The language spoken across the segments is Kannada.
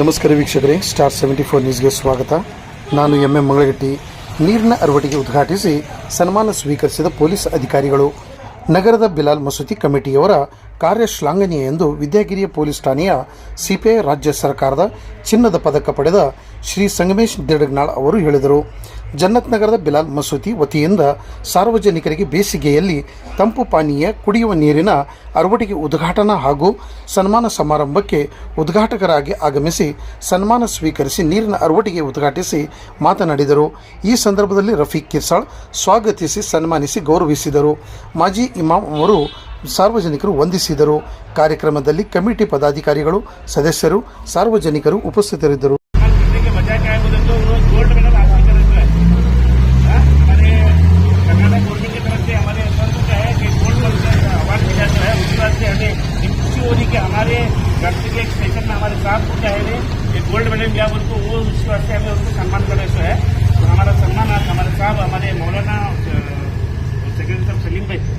ನಮಸ್ಕಾರ ವೀಕ್ಷಕರೇ ಸ್ಟಾರ್ ಸೆವೆಂಟಿ ಫೋರ್ ನ್ಯೂಸ್ಗೆ ಸ್ವಾಗತ. ನಾನು ಎಂ ಎಂ ಮಂಗಳಗಟ್ಟಿ. ನೀರಿನ ಅರವಟಿಗೆ ಉದ್ಘಾಟಿಸಿ ಸನ್ಮಾನ ಸ್ವೀಕರಿಸಿದ ಪೊಲೀಸ್ ಅಧಿಕಾರಿಗಳು. ನಗರದ ಬಿಲಾಲ್ ಮಸೂತಿ ಕಮಿಟಿಯವರ ಕಾರ್ಯ ಶ್ಲಾಘನೀಯ ಎಂದು ವಿದ್ಯಾಗಿರಿಯ ಪೊಲೀಸ್ ಠಾಣೆಯ ಸಿಪಿಐ ರಾಜ್ಯ ಸರ್ಕಾರದ ಚಿನ್ನದ ಪದಕ ಪಡೆದ ಶ್ರೀ ಸಂಗಮೇಶ್ ದಿಡಗ್ನಾಳ್ ಅವರು ಹೇಳಿದರು. ಜನ್ನತ್ ನಗರದ ಬಿಲಾಲ್ ಮಸೂತಿ ವತಿಯಿಂದ ಸಾರ್ವಜನಿಕರಿಗೆ ಬೇಸಿಗೆಯಲ್ಲಿ ತಂಪು ಪಾನೀಯ, ಕುಡಿಯುವ ನೀರಿನ ಅರವಟಿಗೆ ಉದ್ಘಾಟನಾ ಹಾಗೂ ಸನ್ಮಾನ ಸಮಾರಂಭಕ್ಕೆ ಉದ್ಘಾಟಕರಾಗಿ ಆಗಮಿಸಿ ಸನ್ಮಾನ ಸ್ವೀಕರಿಸಿ ನೀರಿನ ಅರವಟಿಗೆ ಉದ್ಘಾಟಿಸಿ ಮಾತನಾಡಿದರು. ಈ ಸಂದರ್ಭದಲ್ಲಿ ರಫೀಕ್ ಕಿರ್ಸಾಳ್ ಸ್ವಾಗತಿಸಿ ಸನ್ಮಾನಿಸಿ ಗೌರವಿಸಿದರು. ಮಾಜಿ ಇಮಾಮ್ ಅವರು ಸಾರ್ವಜನಿಕರು ವಂದಿಸಿದರು ಕಾರ್ಯಕ್ರಮದಲ್ಲಿ ಕಮಿಟಿ ಪದಾಧಿಕಾರಿಗಳು ಸದಸ್ಯರು ಸಾರ್ವಜನಿಕರು ಉಪಸ್ಥಿತರಿದ್ದರು करने के बजाय क्या है बोले तो वो गोल्ड मेडल हासिल करे जो है हाँ? हमारे कर्नाटक गवर्नमेंट की तरफ से हमारे सर को क्या है कि गोल्ड मेडल अवार्ड मिला जो है उसके बाद से हमें एक खुशी हो रही कि हमारे घर के एक स्टेशन में हमारे साहब को क्या है ये गोल्ड मेडल मिला बोल तो वो उसके बाद से हमें उनको सम्मान करे जो है तो हमारा सम्मान आज हमारे साहब हमारे मौलाना सेक्रेटरी साहब सलीम भाई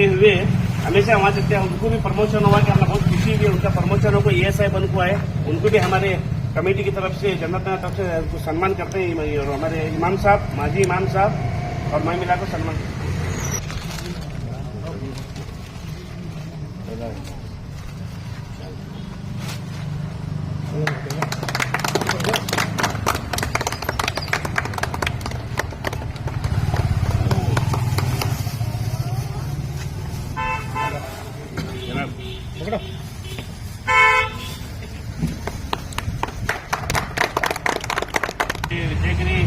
चलाते हुए हमेशा वहाँ सकते हैं। उनको भी प्रमोशन हुआ कि हमें बहुत खुशी हुई। उनका प्रमोशन हो कोई एस आई बन को आए। उनको भी हमारे कमेटी की तरफ़ से नगर तरफ़ से उनको सम्मान करते हैं। हमारे इमाम साहब, माजी इमाम साहब और मैं मिलाकर सम्मान। जनाब ये विजयगिरी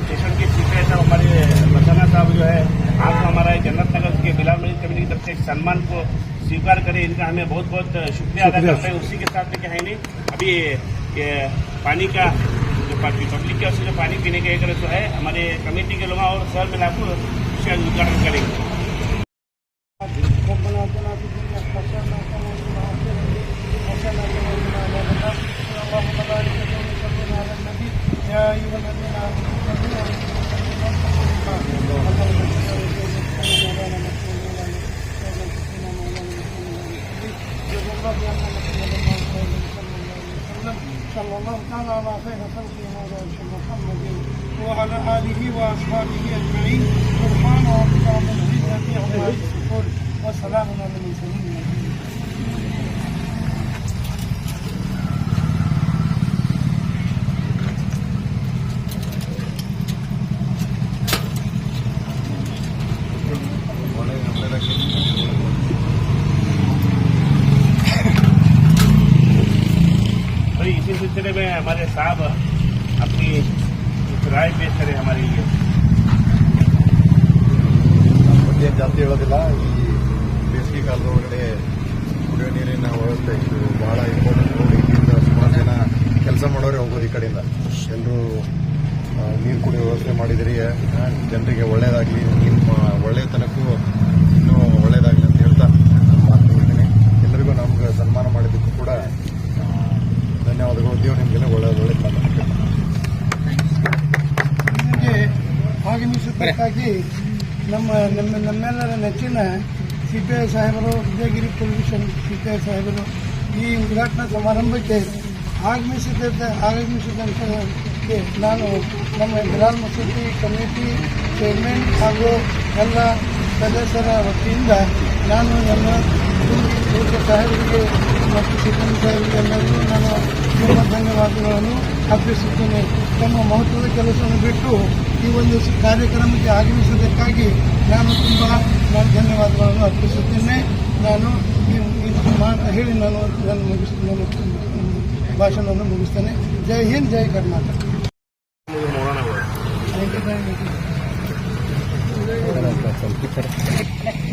स्टेशन के चीफ है साहब हमारे मसाना साहब जो है आप हमारा एक जन्नत नगर के बिलाल मरीज़ कमेटी की तरफ़ से सम्मान को स्वीकार करें। इनका हमें बहुत बहुत शुक्रिया अदा करते हैं। उसी के साथ में क्या है नहीं। अभी ये पानी का जो पब्लिक के उससे जो पानी पीने के एक जो है हमारे कमेटी के लोग और सर मिलाकर उसका उद्घाटन करेंगे। صلى الله تعالى على خير خلقه مولانا محمد وعلى اله واصحابه اجمعين سبحان ربك رب العزه عما يصفون وسلام على المرسلين. सिलसिले में हमारे साहब अपनी एक राय पेश करें हमारे लिए ಬಗ್ಗೆ ಏನು ಜಾಸ್ತಿ ಹೇಳೋದಿಲ್ಲ ಈ ಬೇಸಿಗೆ ಕಾಲದ ಒಳಗಡೆ ಕುಡಿಯೋ ನೀರಿನ ವ್ಯವಸ್ಥೆ ಇದು ಬಹಳ ಇಂಪಾರ್ಟೆಂಟ್ ಇಲ್ಲಿಂದ ಸುಮಾರು ಜನ ಕೆಲಸ ಮಾಡೋರೇ ಹೋಗೋದು ಈ ಕಡೆಯಿಂದ ಎಲ್ಲರೂ ನೀರು ಕುಡಿಯೋ ವ್ಯವಸ್ಥೆ ಮಾಡಿದಿರಿ ಆ, ಜನರಿಗೆ ಒಳ್ಳೇದಾಗಲಿ ನಿಮ್ಮ ಒಳ್ಳೆಯತನಕ್ಕೂ ನಮ್ಮ ನಮ್ಮ, ನಮ್ಮೆಲ್ಲರ ನೆಚ್ಚಿನ ಸಿ ಪಿ ಐ ಸಾಹೇಬರು Vijayagiri police C P I ಸಾಹೇಬರು ಈ ಉದ್ಘಾಟನಾ ಸಮಾರಂಭಕ್ಕೆ ಆಗಮಿಸಿದ್ದ ಆಗಮಿಸಿದಂತೆ ನಾನು ನಮ್ಮ ಬಿಲಾಲ್ ಮಸೂದಿ ಕಮಿಟಿ ಚೇರ್ಮನ್ ಹಾಗೂ ಎಲ್ಲ ಸದಸ್ಯರ ವತಿಯಿಂದ ನಾನು ನಮ್ಮ ಸಾಹೇಬರಿಗೆ ಮತ್ತು ಸಿಬ್ಬಂದಿ ಸಾಹೇಬರಿಗೆ ಎಲ್ಲರಿಗೂ ನಾನು ತುಂಬ ಧನ್ಯವಾದಗಳನ್ನು ಅರ್ಪಿಸುತ್ತೇನೆ. ತಮ್ಮ ಮಹತ್ವದ ಕೆಲಸವನ್ನು ಬಿಟ್ಟು ಈ ಒಂದು ಕಾರ್ಯಕ್ರಮಕ್ಕೆ ಆಗಮಿಸುವುದಕ್ಕಾಗಿ ನಾನು ತುಂಬ ನಾನು ಧನ್ಯವಾದಗಳನ್ನು ಅರ್ಪಿಸುತ್ತೇನೆ. ನಾನು ಮಾತು ಹೇಳಿ ನಾನು ನಾನು ಮುಗಿಸ್ ಭಾಷಣವನ್ನು ಮುಗಿಸ್ತೇನೆ. ಜೈ ಹಿಂದ್ ಜೈ ಕರ್ನಾಟಕ. ಥ್ಯಾಂಕ್ ಯು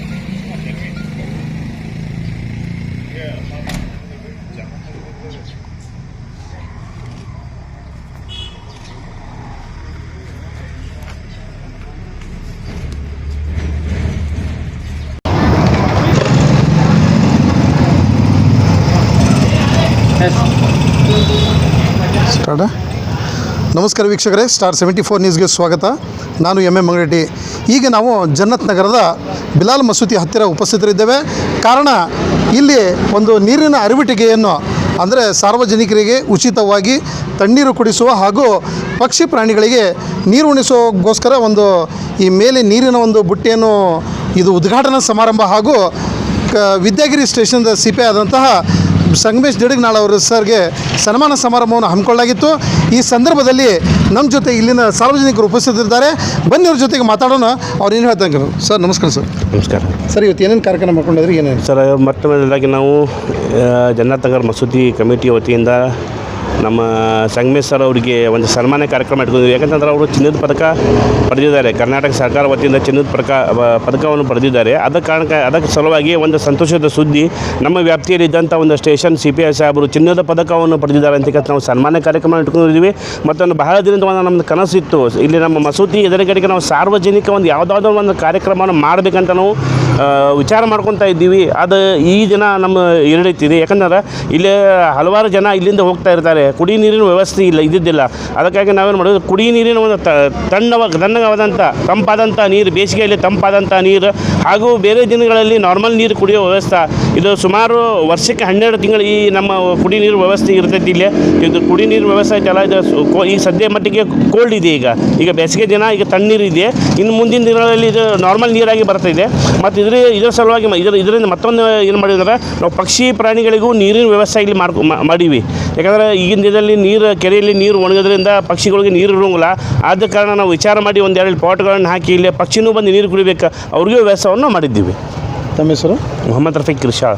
ಸ್ಟಾರ್ಟ ನಮಸ್ಕಾರ ವೀಕ್ಷಕರೇ ಸ್ಟಾರ್ ಸೆವೆಂಟಿ ಫೋರ್ ನ್ಯೂಸ್ಗೆ ಸ್ವಾಗತ. ನಾನು ಎಂ ಎ ಮಂಗರೆಡ್ಡಿ ಈಗ ನಾವು ಜನ್ನತ್ ನಗರದ ಬಿಲಾಲ್ ಮಸೂತಿ ಹತ್ತಿರ ಉಪಸ್ಥಿತರಿದ್ದೇವೆ. ಕಾರಣ, ಇಲ್ಲಿ ಒಂದು ನೀರಿನ ಅರಿವಿಟಿಗೆಯನ್ನು ಅಂದರೆ ಸಾರ್ವಜನಿಕರಿಗೆ ಉಚಿತವಾಗಿ ತಣ್ಣೀರು ಕುಡಿಸುವ ಹಾಗೂ ಪಕ್ಷಿ ಪ್ರಾಣಿಗಳಿಗೆ ನೀರು ಉಣಿಸೋಗೋಸ್ಕರ ಒಂದು ಈ ಮೇಲೆ ನೀರಿನ ಒಂದು ಬುಟ್ಟಿಯನ್ನು, ಇದು ಉದ್ಘಾಟನಾ ಸಮಾರಂಭ ಹಾಗೂ ಕ ವಿದ್ಯಾಗಿರಿ ಸ್ಟೇಷನ್ದ ಸಿಪೆ ಆದಂತಹ ಸಂಗಮೇಶ್ ದಿಡಗ್ನಾಳ್ ಅವರು ಸರ್ಗೆ ಸನ್ಮಾನ ಸಮಾರಂಭವನ್ನು ಹಮ್ಮಿಕೊಳ್ಳಲಾಗಿತ್ತು. ಈ ಸಂದರ್ಭದಲ್ಲಿ ನಮ್ಮ ಜೊತೆ ಇಲ್ಲಿನ ಸಾರ್ವಜನಿಕರು ಉಪಸ್ಥಿತರಿದ್ದಾರೆ. ಬನ್ನಿ ಅವ್ರ ಜೊತೆಗೆ ಮಾತಾಡೋಣ. ಅವ್ರು ಏನು ಹೇಳ್ತಾರೆ ಸರ್ ನಮಸ್ಕಾರ ಸರ್. ನಮಸ್ಕಾರ. ಸರ್ ಇವತ್ತು ಏನೇನು ಕಾರ್ಯಕ್ರಮ ಮಾಡ್ಕೊಂಡಿದ್ರಿ? ಏನೇನು? ಸರ್ ಮೊದಲಾಗಿ ನಾವು ಆ, ಜನ್ನತ್ ನಗರ್ ಮಸೂತಿ ಕಮಿಟಿ ವತಿಯಿಂದ ನಮ್ಮ ಸಂಗಮೇಶ್ ಸರ್ ಅವರಿಗೆ ಒಂದು ಸನ್ಮಾನ ಕಾರ್ಯಕ್ರಮ ಇಟ್ಕೊಂಡಿದ್ದೀವಿ. ಯಾಕಂತಂದ್ರೆ ಅವರು ಚಿನ್ನದ ಪದಕ ಪಡೆದಿದ್ದಾರೆ. ಕರ್ನಾಟಕ ಸರ್ಕಾರ ವತಿಯಿಂದ ಚಿನ್ನದ ಪದಕ ಪದಕವನ್ನು ಪಡೆದಿದ್ದಾರೆ. ಅದ ಕಾರಣಕ್ಕೆ ಅದಕ್ಕೆ ಸಲುವಾಗಿ ಒಂದು ಸಂತೋಷದ ಸುದ್ದಿ, ನಮ್ಮ ವ್ಯಾಪ್ತಿಯಲ್ಲಿ ಇದ್ದಂಥ ಒಂದು ಸ್ಟೇಷನ್ ಸಿ ಪಿ ಐ ಸಾಹೇಬರು ಚಿನ್ನದ ಪದಕವನ್ನು ಪಡೆದಿದ್ದಾರೆ ಅಂತ ನಾವು ಸನ್ಮಾನ ಕಾರ್ಯಕ್ರಮ ಇಟ್ಕೊಂಡಿದ್ದೀವಿ. ಮತ್ತೊಂದು ಬಹಳ ದಿನದ ಒಂದು ನಮ್ಮದು ಕನಸಿತ್ತು. ಇಲ್ಲಿ ನಮ್ಮ ಮಸೂತಿ ಎದುರುಗಡೆಗೆ ನಾವು ಸಾರ್ವಜನಿಕ ಒಂದು ಯಾವುದಾದ್ರೂ ಒಂದು ಕಾರ್ಯಕ್ರಮವನ್ನು ಮಾಡಬೇಕಂತ ನಾವು ವಿಚಾರ ಮಾಡ್ಕೊತಾ ಇದ್ದೀವಿ. ಅದು ಈ ದಿನ ನಮ್ಮ ಎರಡೈತಿದೆ ಯಾಕಂದ್ರೆ ಇಲ್ಲೇ ಹಲವಾರು ಜನ ಇಲ್ಲಿಂದ ಹೋಗ್ತಾ ಇರ್ತಾರೆ. ಕುಡಿ ನೀರಿನ ವ್ಯವಸ್ಥೆ ಇಲ್ಲ, ಇದ್ದಿದ್ದಿಲ್ಲ. ಅದಕ್ಕಾಗಿ ನಾವೇನು ಮಾಡೋದು ಕುಡಿ ನೀರಿನ ಒಂದು ತಣ್ಣವ ತಣ್ಣಗಾದಂಥ ತಂಪಾದಂಥ ನೀರು, ಬೇಸಿಗೆಯಲ್ಲಿ ತಂಪಾದಂಥ ನೀರು ಹಾಗೂ ಬೇರೆ ದಿನಗಳಲ್ಲಿ ನಾರ್ಮಲ್ ನೀರು ಕುಡಿಯೋ ವ್ಯವಸ್ಥೆ. ಇದು ಸುಮಾರು ವರ್ಷಕ್ಕೆ ಹನ್ನೆರಡು ತಿಂಗಳು ಈ ನಮ್ಮ ಕುಡಿ ನೀರು ವ್ಯವಸ್ಥೆ ಇರ್ತೈತಿ ಇಲ್ಲಿ. ಇದು ಕುಡಿ ನೀರು ವ್ಯವಸ್ಥೆ ಐತಲ್ಲ, ಇದು ಈ ಸದ್ಯ ಮಟ್ಟಿಗೆ ಕೋಲ್ಡ್ ಇದೆ ಈಗ. ಈಗ ಬೇಸಿಗೆ ದಿನ, ಈಗ ತಣ್ಣೀರು ಇದೆ. ಇನ್ನು ಮುಂದಿನ ದಿನಗಳಲ್ಲಿ ಇದು ನಾರ್ಮಲ್ ನೀರಾಗಿ ಬರ್ತಾಯಿದೆ ಮತ್ತು ಇದ್ರ, ಇದರ ಸಲುವಾಗಿ ಇದರ, ಇದರಿಂದ ಮತ್ತೊಂದು ಏನು ಮಾಡಿದ್ರೆ? ನಾವು ಪಕ್ಷಿ ಪ್ರಾಣಿಗಳಿಗೂ ನೀರಿನ ವ್ಯವಸ್ಥೆ ಇಲ್ಲಿ ಮಾಡ್ಕೊ ಮಾಡೀವಿ. ಯಾಕಂದರೆ ಈಗಿನ ದಿನದಲ್ಲಿ ನೀರು ಕೆರೆಯಲ್ಲಿ ನೀರು ಒಣಗೋದ್ರಿಂದ ಪಕ್ಷಿಗಳಿಗೆ ನೀರು ಇರೋಂಗಿಲ್ಲ ಆದ ಕಾರಣ ನಾವು ವಿಚಾರ ಮಾಡಿ ಒಂದೆರಡು ಪಾಟ್ಗಳನ್ನು ಹಾಕಿ ಇಲ್ಲಿ ಪಕ್ಷಿನೂ ಬಂದು ನೀರು ಕುಡಿಬೇಕು. ಅವ್ರಿಗೂ ವ್ಯವಸ್ಥೆಯನ್ನು ಮಾಡಿದ್ದೀವಿ. ತಮ್ಮ ಹೆಸರು? ಮೊಹಮ್ಮದ್ ರಫೀಕ್ ಇರ್ಷಾಳ್